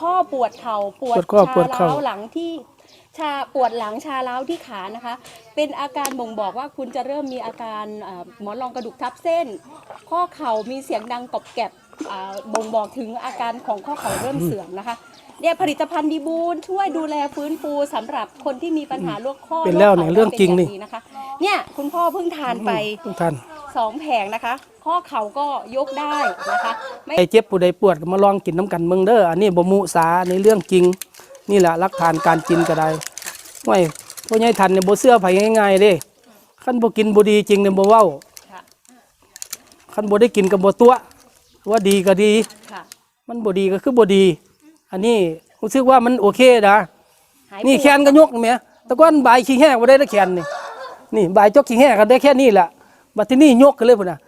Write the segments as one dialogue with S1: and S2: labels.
S1: ข้อปวดเข่าปวด
S2: ปวดข้อ
S1: ชา
S2: ปวดเข่า
S1: ล้าวหลังที่ชาปวดหลังชาล้าวที่ขานะคะ เป็นอาการบ่งบอกว่าคุณจะเริ่มมีอาการอ่าหมอนรองกระดูกทับเส้น ข้อเข่ามีเสียงดังกรอบแกรบอ่าบ่งบอกถึงอาการของข้อเข่าเริ่มเสื่อมนะคะเนี่ยผลิตภัณฑ์ดีบูนช่วยดูแลฟื้นฟูสำหรับคนที่มีปัญหาโรคข้อ
S2: เป็นแล้วเนี่ย
S1: โข่า
S2: เรื่องจริงนี่
S1: ป็ย่าดีนะคะเนี่ยคุณพ่อเพิ่งทานไป
S2: ทุกท่าน
S1: สองแผงนะคะ ข้อเข่าก็ยกได้นะคะไม่
S2: ใครเจ็บผู้ใดปวดก็มาลองกินน้ำกันเมืองเด้ออันนี้บ่มุสาในเรื่องจริง นี่แหละรักทานการกินก็ได้ห้วยพ่อใหญ่ทันเนี่ยบ่เสื้อไผง่ายๆเด้คันบ่กินบ่ดีจริงเนี่ยบ่เว้า
S1: ค่ะ
S2: คันบ่ได้กินก็บ่ตัวว่าดีก็ดี
S1: ค่ะ
S2: มันบ่ดีก็คือบ่ดี อันนี้รู้สึกว่ามันโอเคนะ
S1: หาย
S2: นี่
S1: ปวด
S2: แขนก็ยกแหม่แต่ก่อนบายขี้แห้งบ่ได้แล้วแขนนี่นี่บายจกขี้แห้งก็ได้แค่นี้แหละ บัดทีนี้ยกขึ้นเลยพุ่นน่ะ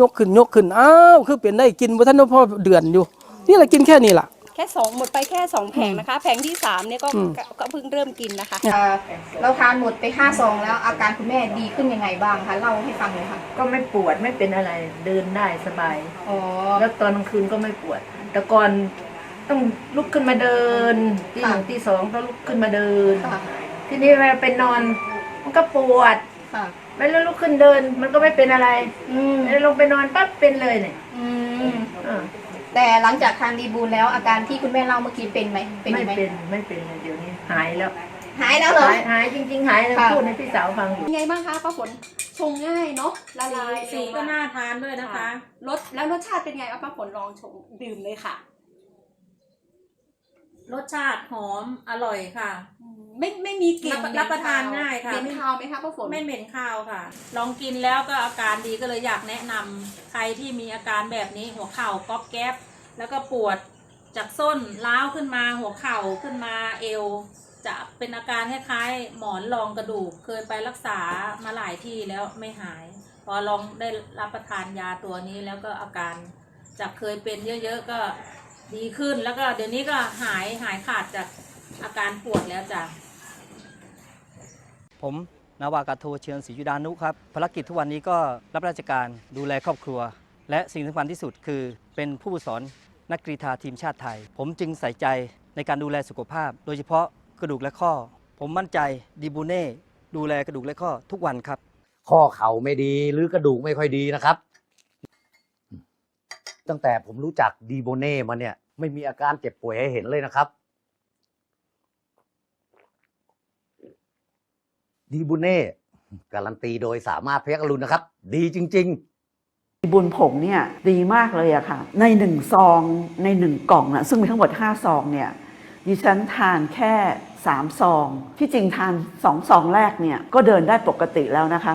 S2: ยกขึ้นยกขึ้นอ้าวคือเป็นได้กินบ่ทันได้พอเดือนอยู่ นี่แหละกินแค่นี้ล่ะ
S1: แค่สองหมดไปแค่สองแผงนะคะ แผงที่สามเนี่ยก็
S2: อืม
S1: ก็ก็เพิ่งเริ่มกินนะคะ
S3: เอ่อเราทานหมดไปห้าซองแล้วอาการคุณแม่ดีขึ้นยังไงบ้างคะเล่าให้ฟังหน่อยค่ะ
S4: ก็ไม่ปวดไม่เป็นอะไรเดินได้สบาย
S3: อ๋อ
S4: แล้วตอนกลางคืนก็ไม่ปวด แต่ก่อนต้องลุกขึ้นมาเดินตีหนึ่งตีสองต้องลุกขึ้นมาเดิน
S3: ค่ะ
S4: ทีนี้เวลาไปนอน มันก็ปวด
S3: ค่ะ
S4: ไม่แล้วลุกขึ้นเดิน มันก็ไม่เป็นอะไร
S3: อืม
S4: แล้วลงไปนอนปั๊บเป็นเลยเนี่ย
S3: อืม
S4: อ่า
S3: แต่หลังจากทานดีบูลแล้วอาการที่คุณแม่เล่าเมื่อกี้เป็นไหมเป็น
S4: ไม่
S3: ไหม
S4: เป็นไม่เป็นเลยเดี๋ยวนี้หายแล้ว
S3: หายแล้วเหรอ
S4: หายหายจริง ๆ หายเลย
S3: ค่ะ
S4: พูดให้พี่สาวฟังอยู่
S1: ยังไงบ้างคะป้าฝนชงง่ายเนาะละลาย
S5: สีก็น่าทานด้วยนะคะ
S1: รสแล้วรสชาติเป็นไงเอาป้าฝนลองชงดื่มเลยค่ะ
S5: รสชาติหอมอร่อยค่ะ
S1: ไม่ไม่มีกลิ่น
S5: รับรับประทานง่ายค่ะ
S1: เหม็นคาวไหมคะป้าฝน
S5: ไม่เหม็นข้าวค่ะ ลองกินแล้วก็อาการดีก็เลยอยากแนะนำใครที่มีอาการแบบนี้หัวเข่าก๊อบแก๊บแล้วก็ปวดจากส้นล้าวขึ้นมาหัวเข่าขึ้นมาเอว จะเป็นอาการคล้ายๆหมอนรองกระดูกเคยไปรักษามาหลายที่แล้วไม่หาย พอลองได้รับประทานยาตัวนี้แล้วก็อาการจากเคยเป็นเยอะๆก็ ดีขึ้นแล้วก็เดี๋ยวนี้ก็หายหายขาดจากอาการปวดแล้วจ้ะ
S6: ผมนาวากาโทเชิญศรียุดานุครับภารกิจทุกวันนี้ก็รับราชการดูแลครอบครัว และสิ่งสำคัญที่สุดคือเป็นผู้สอนนักกรีฑาทีมชาติไทย ผมจึงใส่ใจในการดูแลสุขภาพ โดยเฉพาะกระดูกและข้อ ผมมั่นใจดีบูเน่ดูแลกระดูกและข้อทุกวันครับ
S7: ข้อเข่าไม่ดีหรือกระดูกไม่ค่อยดีนะครับ ตั้งแต่ผมรู้จักดีโบเน่มาเนี่ย ไม่มีอาการเจ็บป่วยให้เห็นเลยนะครับ ดีโบเน่การันตีโดยสามารถพยักรุณนะครับ ดีจริง ๆ
S8: บุญผงเนี่ยดีมากเลยอะค่ะ ในหนึ่งซองในหนึ่งกล่องนะซึ่งมีทั้งหมด 5 ซองเนี่ยดิฉันทานแค่ 3 ซอง ที่จริงทาน 2 ซองแรกเนี่ยก็เดินได้ปกติแล้วนะคะ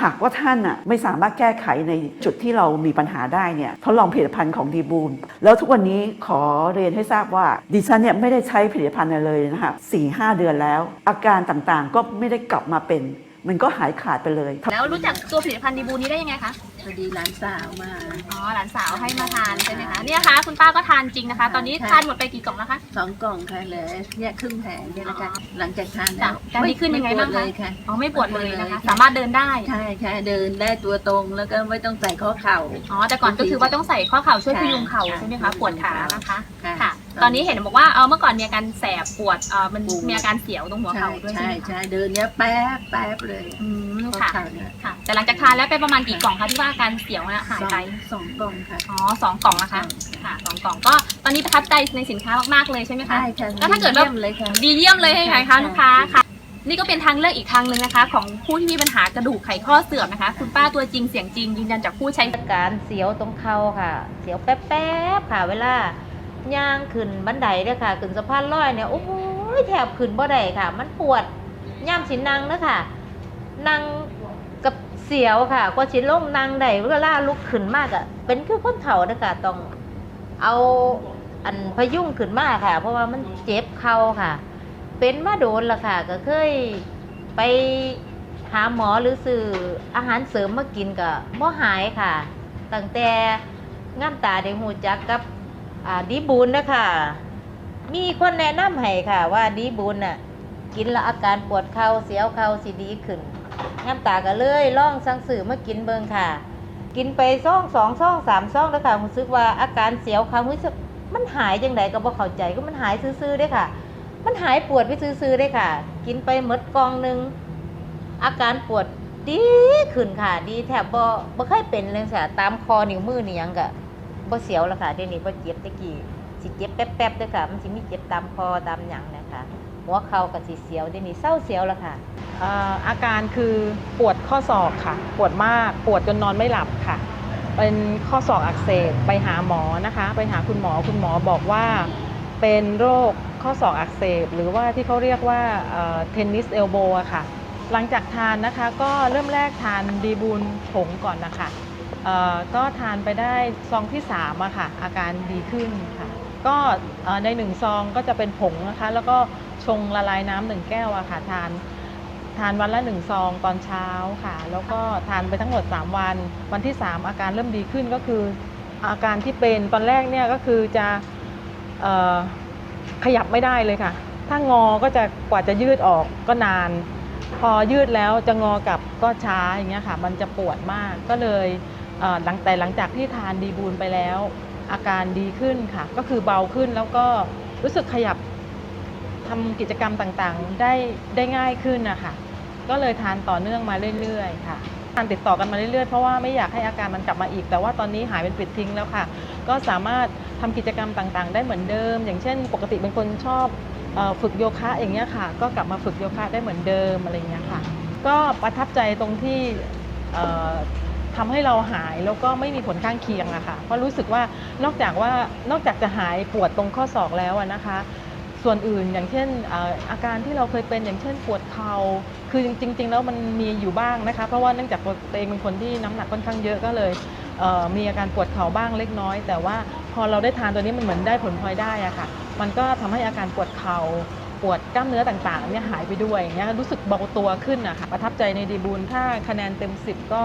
S8: หากว่าท่านอะไม่สามารถแก้ไขในจุดที่เรามีปัญหาได้เนี่ยทดลองผลิตภัณฑ์ของดีบูนแล้วทุกวันนี้ขอเรียนให้ทราบว่าดิฉันเนี่ยไม่ได้ใช้ผลิตภัณฑ์เลยนะคะสี่ห้าเดือนแล้ว อาการต่างๆก็ไม่ได้กลับมาเป็น มันก็หายขาดไปเลย
S9: แล้วรู้จักตัวผลิตภัณฑ์ดีบูนี้ได้ยังไงคะ
S4: พอดีหลานสาวมา
S9: อ๋อหลานสาวให้มาทานใช่ไหมคะเนี่ยค่ะคุณป้าก็ทานจริงนะคะ ตอนนี้
S4: ค่ะ
S9: ทานหมดไปกี่กล่องแล้วคะ
S4: สองกล่องค่ะเหลยเนี่ยครึ่งแผงเนี่ยนะคะ
S9: อ๋อ
S4: หลังจากทาน
S9: จ้ะ
S4: แล้ว
S9: การดีขึ้นยังไงบ้าง
S4: ม่ปวด
S9: คะ
S4: เลยค่ะ
S9: อ๋อไม่ปวดเลยนะคะ
S4: ไม่ปวดเลย
S9: สามารถเดินได้
S4: ใช่ใช่เดินได้ตัวตรงแล้วก็ไม่ต้องใส่ข้อเข่า
S9: อ๋อแต่ก่อนก็คือว่าต้องใส่ข้อเข่าช่วย
S4: ค่ะ
S9: พยุงเข่า
S4: ค่ะ
S9: ใช่ไหมคะปวดขานะคะ
S4: ค่ะ
S9: ค่ะ ตอนนี้เห็นบอกว่าเออเมื่อก่อนมีอาการแสบปวดเออมัน
S4: ปวด
S9: มีอาการเสียวตรงหัว
S4: ใช่
S9: เข่าด้วยใช่
S4: ใช่
S9: ไหมคะ
S4: ใช่เดินเนี้ยแป๊บแป๊บเลย
S9: อืม
S4: ข้อ
S9: ค่ะ
S4: เข่าเนี่ย
S9: ค่ะ แต่หลังจากทานแล้วไปประมาณกี่กล่องคะที่ว่าอาการเสียวนะหายไป
S4: สองกล่องค่ะ
S9: อ๋อสองกล่องนะคะ ค่ะสองกล่องก็ตอนนี้ประทับใจในสินค้ามากๆเลยใช่ไหมคะ
S4: ใช่ค่ะ
S9: แล้วถ้าเกิดว่า
S4: ยี่ยมเลยค่ะ
S9: ดีเยี่ยมเลยให้
S4: ใช่
S9: ค่ะ
S4: ใช่
S9: ลูกค้าค่ะ นี่ก็เป็นทางเลือกอีกทางหนึ่งนะคะ ของผู้ที่มีปัญหากระดูกไขข้อเสื่อมนะคะ คุณป้าตัวจริงเสียงจริงยืนยันจากผู้ใช้
S10: อาการเสียวตรงเข่าค่ะ เสียวแป๊บๆค่ะ เวลา ย่างขึ้นบันไดเด้อค่ะขึ้นสะพานลอยเนี่ยโอ้โหแทบขึ้นบ่ได้ค่ะ มันปวดย่ามสินั่งเด้อค่ะนั่งกับเสียวค่ะกว่าสิลงนั่งได้เวลาลุกขึ้นมากอะเป็นคือคนเฒ่าเด้อค่ะต้องเอาอันพยุงขึ้นมาค่ะ เพราะว่ามันเจ็บเข่าค่ะ เป็นมาโดนละค่ะ ก็เคยไปหหาหมอหรือซื้ออาหารเสริมมากินก็บ่หายค่ะตั้งแต่งามตาได้หูจักกับ อ่าดีบูนนะคะมีคนแนะนำให้ค่ะ ว่าดีบุญน่ะกินแล้วอาการปวดเข่าเสียวเข่าสิดีขึ้นน้ำตาก็เลยล่องสังสื่อมากินเบิงค่ะ กินไปซ่องสองซ่องสามซ่องแล้วค่ะรู้สึกว่าอาการเสียวเข่ารู้สึกมันหายจังไดก็บ่เข้าใจก็มันหายซื่อๆได้ค่ะ มันหายปวดไปซื่อๆได้ค่ะ กินไปหมดกองหนึงอาการปวดดีขึ้นค่ะ ดีแทบบ่บ่เคยเป็นเลยค่ะตามคอนิ้วมือนี่ยังก็ บ่เสียวแล้วค่ะเดี๋ยวนี้บ่เจ็บตะกี้สิเจ็บแป๊บๆด้วยค่ะ มันสิมีเจ็บตามคอตามหยังนะคะหัวเข่ากับสิเสียวเดี๋ยวนี้เศร้าเสียวแล้วค่ะ
S11: เอ่ออาการคือปวดข้อศอกค่ะ ปวดมากปวดจนนอนไม่หลับค่ะ เป็นข้อศอกอักเสบไปหาหมอนะคะ ไปหาคุณหมอคุณหมอบอกว่า เป็นโรคข้อศอกอักเสบ หรือว่าที่เขาเรียกว่าเทนนิสเอลโบค่ะ หลังจากทานนะคะก็เริ่มแรกทานดีบูลผงก่อนนะคะ ก็ทานไปได้ซองที่3อะค่ะอาการดีขึ้นค่ะ ก็ในหนึ่งซองก็จะเป็นผงนะคะ แล้วก็ชงละลายน้ำหนึ่งแก้วอะค่ะทานทานวันละหนึ่งซองตอนเช้าค่ะ แล้วก็ทานไปทั้งหมด 3 วัน วันที่ 3 อาการเริ่มดีขึ้นก็คือ อาการที่เป็นตอนแรกเนี่ยก็คือจะอขยับไม่ได้เลยค่ะ ถ้างอก็จะกว่าจะยืดออกก็นาน พอยืดแล้วจะงอกลับก็ช้าอย่างเงี้ยค่ะ มันจะปวดมากก็เลย หลังแต่หลังจากที่ทานดีบูลไปแล้ว อาการดีขึ้นค่ะ ก็คือเบาขึ้นแล้วก็รู้สึกขยับทำกิจกรรมต่างๆ ได้ได้ง่ายขึ้นนะคะก็เลยทานต่อเนื่องมาเรื่อยๆ ค่ะทานติดต่อกันมาเรื่อยๆ เพราะว่าไม่อยากให้อาการมันกลับมาอีก แต่ว่าตอนนี้หายเป็นปิดทิ้งแล้วค่ะ ก็สามารถทำกิจกรรมต่างๆ ได้เหมือนเดิม อย่างเช่น ปกติเป็นคนชอบฝึกโยคะอย่างเงี้ยค่ะ ก็กลับมาฝึกโยคะได้เหมือนเดิมอะไรเงี้ยค่ะ ก็ประทับใจตรงที่ ทำให้เราหายแล้วก็ไม่มีผลข้างเคียงอะค่ะเพราะรู้สึกว่านอกจากว่านอกจากจะหายปวดตรงข้อศอกแล้วนะคะ ส่วนอื่นอย่างเช่นอาการที่เราเคยเป็นอย่างเช่นปวดเข่าคือจริง ๆ แล้วมันมีอยู่บ้างนะคะ เพราะว่าเนื่องจากตัวเองเป็นคนที่น้ำหนักค่อนข้างเยอะก็เลยเมีอาการปวดเข่าบ้างเล็กน้อย แต่ว่าพอเราได้ทานตัวนี้มันเหมือนได้ผลพลอยได้อะค่ะ มันก็ทำให้อาการปวดเข่าปวดกล้ามเนื้อต่างๆเนี่ยหายไปด้วยเงี้ยรู้สึกเบาตัวขึ้นอะค่ะประทับใจในดีบูลถ้าคะแนนเต็ม 10 ก็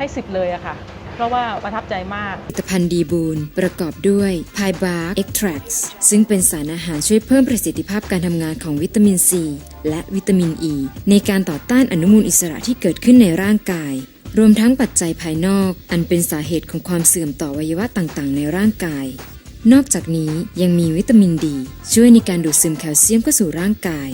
S11: ให้10เลยอะค่ะ เพราะว่าประทับใจมาก
S12: ผลิตภัณฑ์ดีบูนประกอบด้วยพายบาร์เอ็กทรักซึ่งเป็นสารอาหารช่วยเพิ่มประสิทธิภาพการทำงานของวิตามินซี และวิตามินอ e ีในการต่อต้านอนุมูลอิสระที่เกิดขึ้นในร่างกาย รวมทั้งปัจจัยภายนอก อันเป็นสาเหตุของความเสื่อมต่อวัยวะต่างๆ ในร่างกาย นอกจากนี้ยังมีวิตามินดี ช่วยในการดูดซึมแคลเซียมเข้าสู่ร่างกาย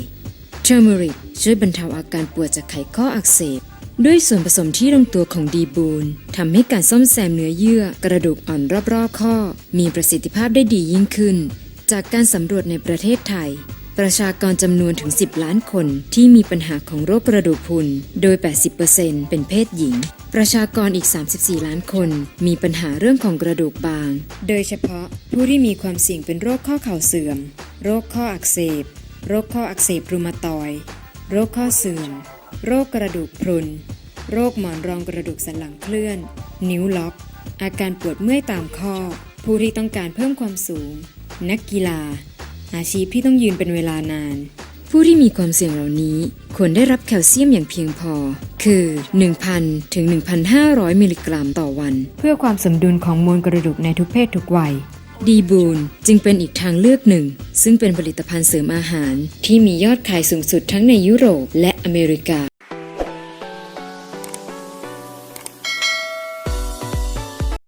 S12: เทอร์เมริกช่วยบรรเทาอาการปวดจากไขข้ออักเสบ ด้วยส่วนผสมที่ลงตัวของดีบูนทำให้การซ่อมแซมเนื้อเยื่อกระดูกอ่อนรอบๆข้อ มีประสิทธิภาพได้ดียิ่งขึ้น จากการสำรวจในประเทศไทย ประชากรจำนวนถึง 10 ล้านคนที่มีปัญหาของโรคกระดูกพรุน โดย 80%เป็นเพศหญิง ประชากรอีก 34 ล้านคน มีปัญหาเรื่องของกระดูกบาง โดยเฉพาะผู้ที่มีความเสี่ยงเป็นโรคข้อเข่าเสื่อม โรคข้ออักเสบ โรคข้ออักเสบรูมาตอย โรคข้อเสื่อม โรคกระดูกพรุน โรคหมอนรองกระดูกสันหลังเคลื่อน นิ้วล็อก อาการปวดเมื่อยตามข้อ ผู้ที่ต้องการเพิ่มความสูง นักกีฬา อาชีพที่ต้องยืนเป็นเวลานาน ผู้ที่มีความเสี่ยงเหล่านี้ควรได้รับแคลเซียมอย่างเพียงพอ คือ 1,000 ถึง 1,500 มิลลิกรัมต่อวัน เพื่อความสมดุลของมวลกระดูกในทุกเพศทุกวัยดีบูนจึงเป็นอีกทางเลือกหนึ่ง ซึ่งเป็นผลิตภัณฑ์เสริมอาหาร ที่มียอดขายสูงสุดทั้งในยุโรปและอเมริกา